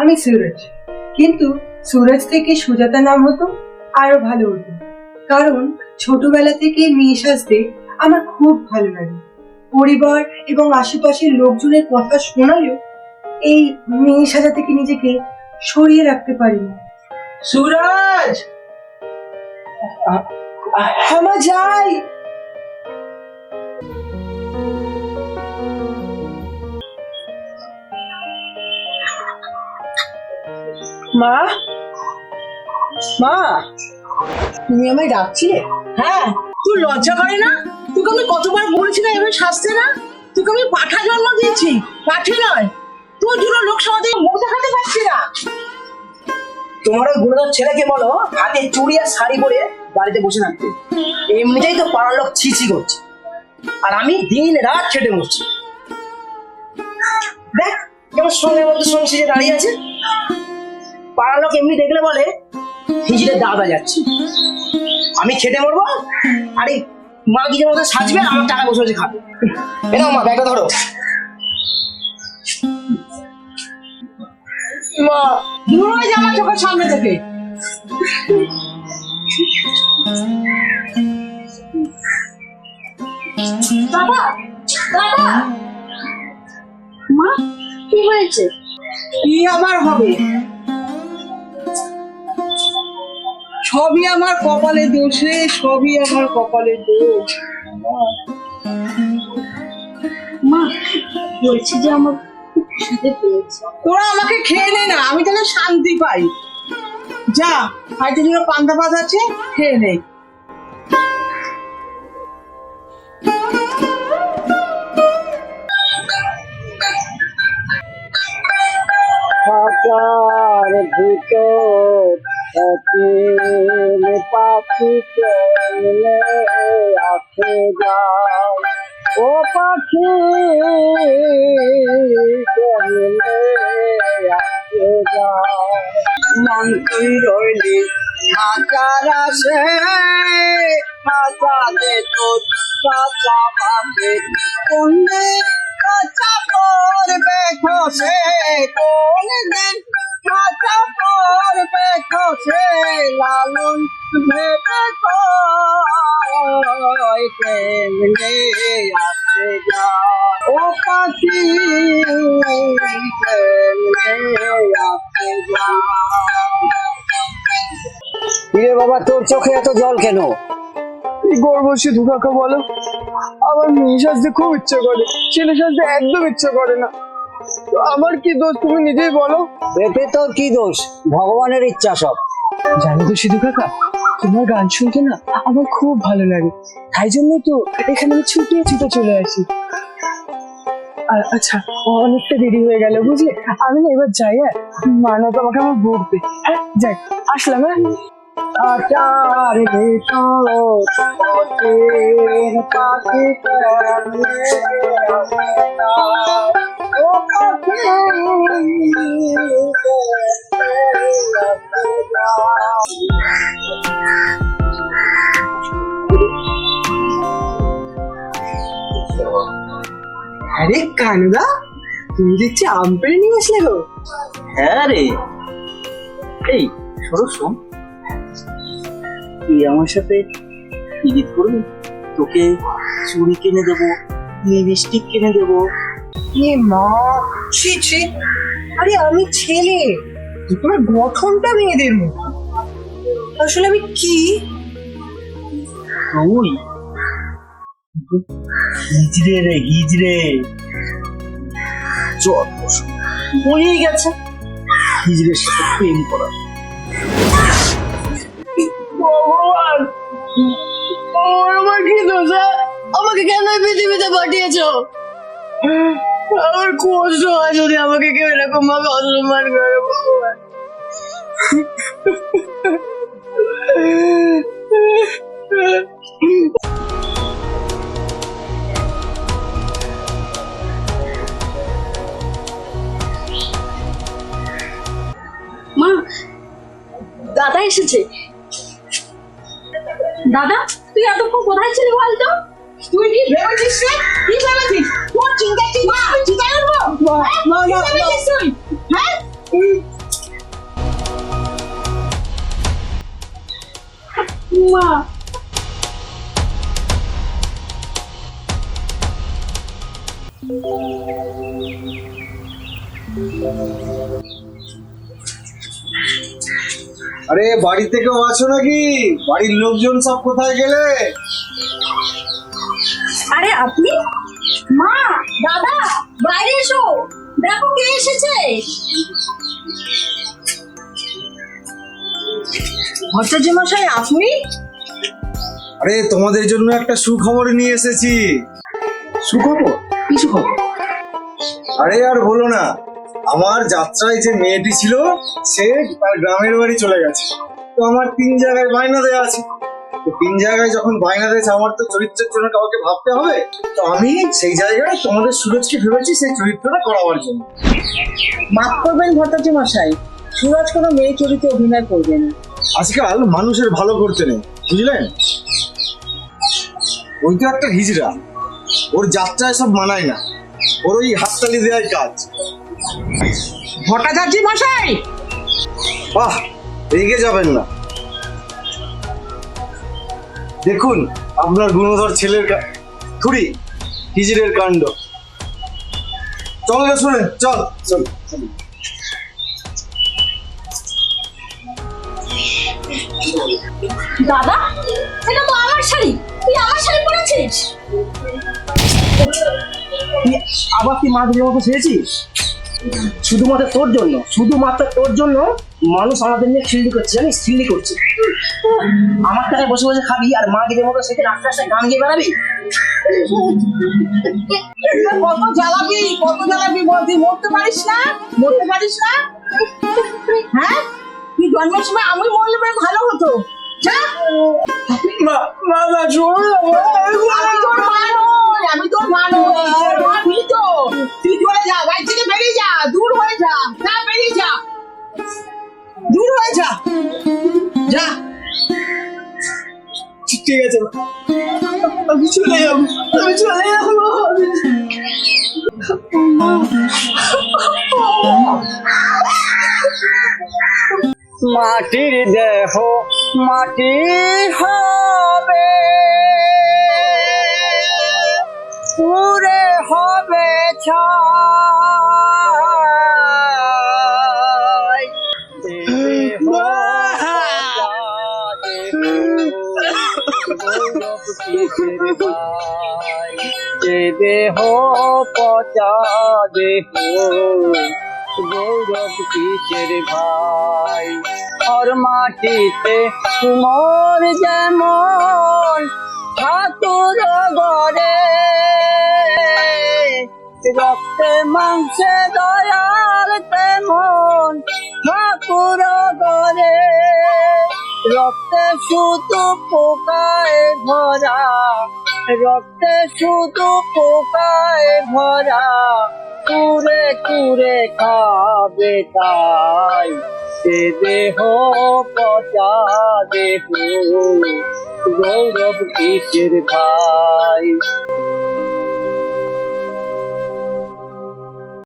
আমি সুরজ। কিন্তু সুরজ থেকে সুজাতা নাম হতো আরও ভালো হতো। কারণ ছোটবেলা থেকে মেয়ে সাজতে আমার খুব ভালো লাগে। পরিবার এবং আশেপাশের লোকজনের কথা শোনালেও এই মেয়ে সাজা থেকে নিজেকে সরিয়ে রাখতে পারি না সুরজ আমার যাই। মা? মা, তুমি আমায় ডাকছিলে? হ্যাঁ তুই লজ্জা করে না? তোকে আমি কতবার বলেছি না এভাবে সাজতে না? তোকে আমি পাঠা জন্ম দিয়েছি পাঠে নয়। তোর জন্য লোক সমাজে মুখ দেখাতে পারছি না। তোমার ওই গুণধর ছেলেকে বলো, হাতে চুড়ি আর শাড়ি পরে বাড়িতে বসে থাকতে এমনিতেই তো পাড়ার লোক ছিছি করছে। আর আমি দিন রাত খেটে মরছি দেখ কেমন সঙ্গের মধ্যে সঙ্গে দাঁড়িয়ে আছে। পাড়ার লোক এমনি দেখলে বলে, হিজড়ে দাদা যাচ্ছে। আমি খেটে মরবো? আরে, মা কি মতো সাজবে? আমার টাকা বসে বসে খাবে। এনাও মা, ব্যাগটা ধরো। মা আমার চোখের সামনে থেকে। বাবা বাবা। মা, কি হয়েছে? কি আমার হবে? সবই আমার কপালে দোষ রে সবই আমার কপালে দোষ। মা বলছি যে আমার তোরা আমাকে খেয়ে নে না আমি তাহলে শান্তি পাই। যা হাইতে যেন পান্তা ভাত আছে খেয়ে নে। ভিতর অচিন পাখি চলে আসে যায়। ও পাখি চলে আসে যায়। মন তুই রইলি খাঁচার আসে খাঁচালে তোর কাঁচা পাবে কোনে কাঁচা করবে খসে কোন দিন কাঁচা করবে খসে লালন ভেবে কেমনে আসে যা ও পাখি কেমনে আসে যা কিরে বাবা তোর চোখে এত জল কেন? কি করব সিধু কাকা বলো আমার মেয়ে সাজতে খুব ইচ্ছে করে ছেলে সাজতে একদম ইচ্ছে করে না। আমার কি দোষ? তুমি নিজেই বলো। এতে তোর কি দোষ? ভগবানের ইচ্ছা সব। জানো তো সিধু কাকা তোমার গান শুনতে না আমার খুব ভালো লাগে। তাই জন্য তো এখানে আমি ছুটিয়ে ছুটে চলে আসি। আচ্ছা অনেকটা দেরি হয়ে গেল বুঝলে? আমি না এবার যাই হ্যাঁ? মানা তো আমাকে আমার বকবে হ্যাঁ যাই আসলাম হ্যাঁ? পাখি ও। আরে কানুদা তুমি দেখছি আম পেড়ে নিয়ে আসলে গো হ্যাঁ রে এই শোন তুই আমার সাথে ইডিট করবি তোকে চুড়ি কিনে দেবো লিপস্টিক কিনে দেবো। এ মা ছি ছি। আরে আমি ছেলে। তোমার গঠনটা মেয়েদের মতো। আসলে আমি কি? তুই? হিজড়ে রে হিজড়ে চল হয়েই গেছে। হিজড়ের সাথে প্রেম করা। ভগবান! আমার কি দোষ হ্যাঁ? আমাকে কেন পৃথিবীতে পাঠিয়েছো? আমার কষ্ট হয় যদি আমাকে কেউ এরকম ভাবে অসম্মান করে মা, দাদা এসেছে। দাদা তুই এতক্ষণ কোথায় ছিলি বলতো তুই কি ভেবেছিস রে? কি ভেবেছিস তুই চিন্তা চিন্তা আমি চিন্তা করব? কি ভেবেছিস তুই? হ্যাঁ মা আরে বাড়ি থেকেও আছো নাকি? বাড়ির লোকজন সব কোথায় গেলে? আরে আপনি? মা দাদা বাইরে এসো। দেখো কে এসেছে। ভট্টাচার্য মশাই আপনি? আরে তোমাদের জন্য একটা সুখবর নিয়ে এসেছি। সুখবর? কি সুখবর? আরে আর বলো না। আমার যাত্রায় যে মেয়েটি ছিল সে তার গ্রামের বাড়ি চলে গেছে। তো আমার তিন জায়গায় বায়না দেওয়া আছে। তো তিন জায়গায় যখন বায়না দিয়েছে আমার তো চরিত্রের জন্য কাউকে ভাবতে হবে। তো আমি সেই জায়গায় তোমাদের সুরজকে ভেবেছি সেই চরিত্রটা করাবার জন্য। মাফ করবেন ভট্টাচার্য মশাই সুরজ কোনো মেয়ে চরিত্রে অভিনয় করবে না। আজকাল মানুষের ভালো করতে নেই বুঝলেন? ওই তো একটা হিজড়া। ওর যাত্রায় সব মানায় না। ওর ওই হাততালি দেওয়ার কাজ। ভট্টাচার্য মশাই! বাহ রেগে যাবেন না। দেখুন আপনার গুণধর ছেলের থুড়ি হিজড়ের কাণ্ড। চল রে শুনে চল চল চল। দাদা, এটা তো আমার শাড়ি। তুই আমার শাড়ি পরেছিস? আবার তুই মা দিদির মতো সেরেছিস শুধুমাত্র তোর জন্য, শুধুমাত্র তোর জন্য মানুষ আমাদের নিয়ে খিল্লি করছে, জানিস? খিল্লি করছে। আমার কাছে বসে বসে খাবি আর মা দিদির মতো সেদিন আস্তে আস্তে গান গিয়ে বেড়াবি? কত জ্বালাবি কত জ্বালাবি বল মরতে পারিস না? মরতে পারিস না? হ্যাঁ? তুই জন্মের সময় আমি মরলে ভালো হতো। যা। আমি তোর মা নই, আমি তোর মা নই, তোর মা তুই তো তুই চলে যা বাড়ি থেকে বেরিয়ে যা দূর হয়ে যা যা বেরিয়ে যা। দূর হয়ে যা। যা। ঠিক আছে আমি চলে যাব আমি চলে যাব। মাটির দেহ মাটি হবে। পুরে হবে ছাই। দেহ দেহ পচা দেহ। গৌরব কিসের ভাই আর মাটিতে তুমর যেমন, ঠাকুর গড়ে। রক্তে মাংসে দয়াল তেমন, ঠাকুর গড়ে। রক্তে শুধু পোকায় ভরা, রক্তে শুধু পোকায় ভরা। কুরে কুরে খাবে তাই। সে দেহ পচা দেহ গৌরব কিসের ভাই?